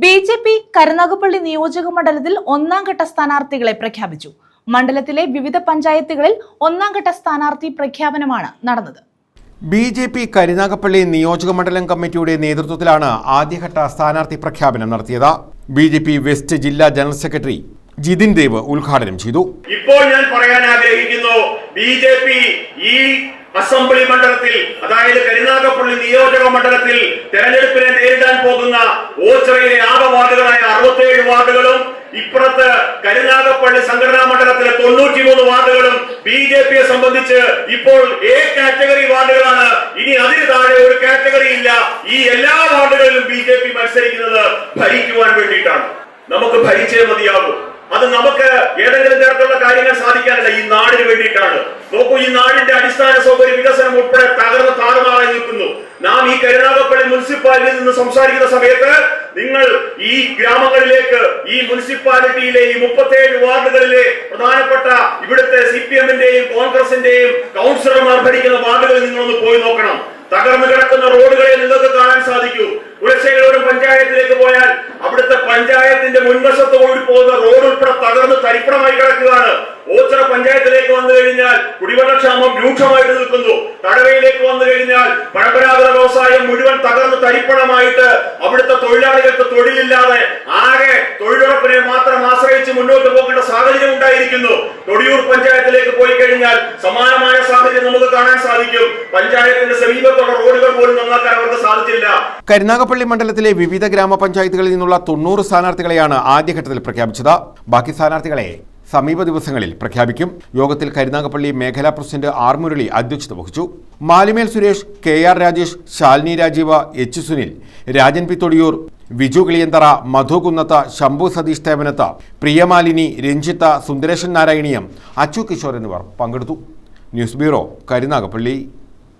B J P Karunagappally നിയോജക മണ്ഡലത്തിൽ ഒന്നാം ഘട്ട സ്ഥാനാർത്ഥികളെ പ്രഖ്യാപിച്ചു. മണ്ഡലത്തിലെ വിവിധ പഞ്ചായത്തുകളിൽ ഒന്നാം ഘട്ട സ്ഥാനാർത്ഥി പ്രഖ്യാപനമാണ് നടന്നത്. ബി ജെ പി കരുനാഗപ്പള്ളി നിയോജക മണ്ഡലം കമ്മിറ്റിയുടെ നേതൃത്വത്തിലാണ് ആദ്യഘട്ട സ്ഥാനാർത്ഥി പ്രഖ്യാപനം നടത്തിയത്. ബി ജെ പി വെസ്റ്റ് ജില്ലാ ജനറൽ സെക്രട്ടറി ജിതിൻ ദേവ് ഉദ്ഘാടനം ചെയ്തു. ഇപ്പോൾ ഞാൻ പറയാൻ ആഗ്രഹിക്കുന്നു ബി ജെ പി ഈ അസംബ്ലി മണ്ഡലത്തിൽ അതായത് കരുനാഗപ്പള്ളി നിയോജക മണ്ഡലത്തിൽ തെരഞ്ഞെടുപ്പിനെ നേരിടാൻ പോകുന്ന ഓച്ചിറയിലെ ആകെ വാർഡുകളായ അറുപത്തിയേഴ് വാർഡുകളും ഇപ്പുറത്ത് കരുനാഗപ്പള്ളി സംഘടനാ മണ്ഡലത്തിലെ തൊണ്ണൂറ്റിമൂന്ന് വാർഡുകളും ബി ജെ പിയെ സംബന്ധിച്ച് ഇപ്പോൾ എ കാറ്റഗറി വാർഡുകളാണ്. ഇനി അതിന് താഴെ ഒരു കാറ്റഗറി ഇല്ല. ഈ എല്ലാ വാർഡുകളിലും ബി ജെ പി മത്സരിക്കുന്നത് ഭരിക്കുവാൻ വേണ്ടിയിട്ടാണ്. നമുക്ക് ഭരിച്ചേ മതിയാകൂ അത് നമുക്ക് ഏതെങ്കിലും തരത്തിലുള്ള കാര്യങ്ങൾ സാധിക്കാനല്ല. ഈ നാടിന് വേണ്ടിയിട്ടാണ്. നോക്കൂ ഈ നാടിന്റെ അടിസ്ഥാന സൗകര്യ വികസനം ഉൾപ്പെടെ തകർന്ന് താറുമാറായി നിൽക്കുന്നു. നാം ഈ കരുനാഗപ്പള്ളി മുനിസിപ്പാലിറ്റിയിൽ നിന്ന് സംസാരിക്കുന്ന സമയത്ത് നിങ്ങൾ ഈ ഗ്രാമങ്ങളിലേക്ക് ഈ മുനിസിപ്പാലിറ്റിയിലെ ഈ മുപ്പത്തേഴ് വാർഡുകളിലെ പ്രധാനപ്പെട്ട ഇവിടുത്തെ സി പി എമ്മിന്റെയും കോൺഗ്രസിന്റെയും കൗൺസിലർമാർ ഭരിക്കുന്ന വാർഡുകളിൽ നിങ്ങളൊന്ന് പോയി നോക്കണം. തകർന്നു കിടക്കുന്ന റോഡുകളെ നിങ്ങൾക്ക് കാണാൻ സാധിക്കൂ. ഒരു പഞ്ചായത്തിലേക്ക് പോയാൽ അവിടുത്തെ പഞ്ചായത്തിന്റെ മുൻവശത്ത് കൂടി പോകുന്ന റോഡ് ഉൾപ്പെടെ തകർന്ന് തരിപ്പണമായി കിടക്കുകയാണ്. ഓച്ചിറ പഞ്ചായത്തിലേക്ക് വന്നു കഴിഞ്ഞാൽ കുടിവെള്ളക്ഷാമം രൂക്ഷമായിട്ട് നിൽക്കുന്നു. തടവയിലേക്ക് വന്നു കഴിഞ്ഞാൽ പരമ്പരാഗത വ്യവസായം മുഴുവൻ തകർന്ന് തരിപ്പണമായിട്ട് അവിടുത്തെ തൊഴിലാളികൾക്ക് തൊഴിലില്ലാതെ മുന്നോട്ട് പോകേണ്ട സാഹചര്യം ഉണ്ടായിരിക്കുന്നു. തൊടിയൂർ പഞ്ചായത്തിലേക്ക് പോയി കഴിഞ്ഞാൽ സമാനമായ സാഹചര്യം നമുക്ക് കാണാൻ സാധിക്കും. പഞ്ചായത്തിന്റെ സമീപത്തുള്ള റോഡുകൾ പോലും നന്നാക്കാൻ അവർക്ക് സാധിച്ചില്ല. കരുനാഗപ്പള്ളി മണ്ഡലത്തിലെ വിവിധ ഗ്രാമപഞ്ചായത്തുകളിൽ നിന്നുള്ള തൊണ്ണൂറ് സ്ഥാനാർത്ഥികളെയാണ് ആദ്യഘട്ടത്തിൽ പ്രഖ്യാപിച്ചത്. ബാക്കി സ്ഥാനാർത്ഥികളെ സമീപ ദിവസങ്ങളിൽ പ്രഖ്യാപിക്കും. യോഗത്തിൽ കരുനാഗപ്പള്ളി മേഖലാ പ്രസിഡന്റ് ആർ മുരളി അധ്യക്ഷത വഹിച്ചു. Malimel Suresh K R Rajesh Shalini Rajeeva H Sunil Rajan P Thodiyoor Viju Kiliyanthara Madhu Kunnatha Shambhu Satheesh Thevanatha Priyamalini Ranjitha Sundaresan Narayaneeyam Achu Kishore എന്നിവർ പങ്കെടുത്തു. News bureau Karunagappally.